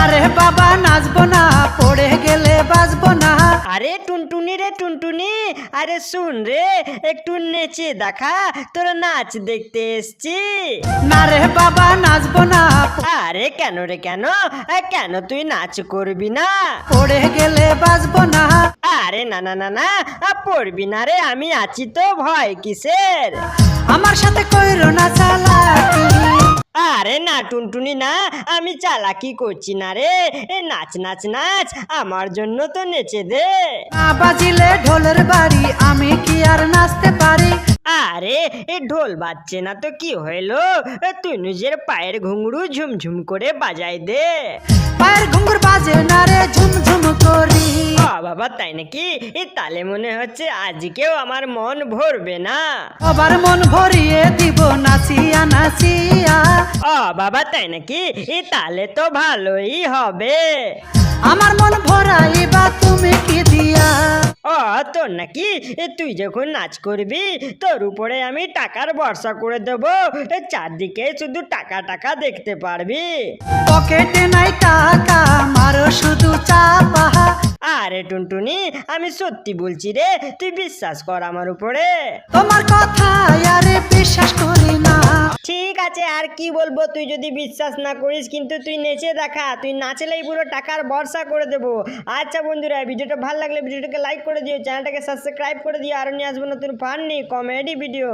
না রে বাবা নাচবো না পড়ে গেলে বাজবো না। আরে টুনটুনি রে টুনটুনি আরে শুন রে একটু নেচে দেখা তোর নাচ দেখতে এসছি। না রে বাবা নাচবো না। আরে কেন রে কেন? কেন তুই নাচ করবি না? পড়ে গেলে বাজবো না। আরে না না না না পড়বি না রে আমি আছি তো ভয় কিসের? আমার সাথে কইরো না চালাকি। আরে না টুনটুনি না আমি চালাকি করছি না রে। এ নাচ নাচ নাচ আমার জন্য তো নেচে দে। না বাজিলে ঢোলের বাড়ি আমি কি আর নাচতে পারি? আরে এ ঢোল বাজছে না তো কি হইল? তুই নিজের পায়ের ঘুঙরু ঝুমঝুম করে বাজাই দে। পায়ের ঘুঙ্গুর বাজে না রে ঝুমঝুম তাই নাকি? তালে মনে হচ্ছে আজকেও আমার মন ভরবে না। আবার মন ভরিয়ে দিব নাচিয়া নাচিয়া। ও বাবা তাই নাকি? তালে তো ভালোই হবে। আমার মন ভরাইবা তুমি কি দিয়া? ও তোর নাকি? তুই যখন নাচ করবি তোর উপরে আমি টাকার বর্ষা করে দেবো। চারদিকে শুধু টাকা টাকা দেখতে পারবি। পকেটে নাই টাকা মারো শুধু চাপা। আরে টুনটুনি আমি সত্যি বলছি রে তুই বিশ্বাস কর আমার উপরে। তোমার কথা আরে বিশ্বাস করি না। ঠিক আছে আর কি বলব তুই যদি বিশ্বাস না করিস কিন্তু তুই নেচে দেখা তুই নাচলেই পুরো টাকার ভরসা করে দেবো। আচ্ছা বন্ধুরা ভিডিওটা ভালো লাগলে ভিডিওটাকে লাইক করে দিও চ্যানেলটাকে সাবস্ক্রাইব করে দিও আর নিয়ে আসব নতুন ফানি কমেডি ভিডিও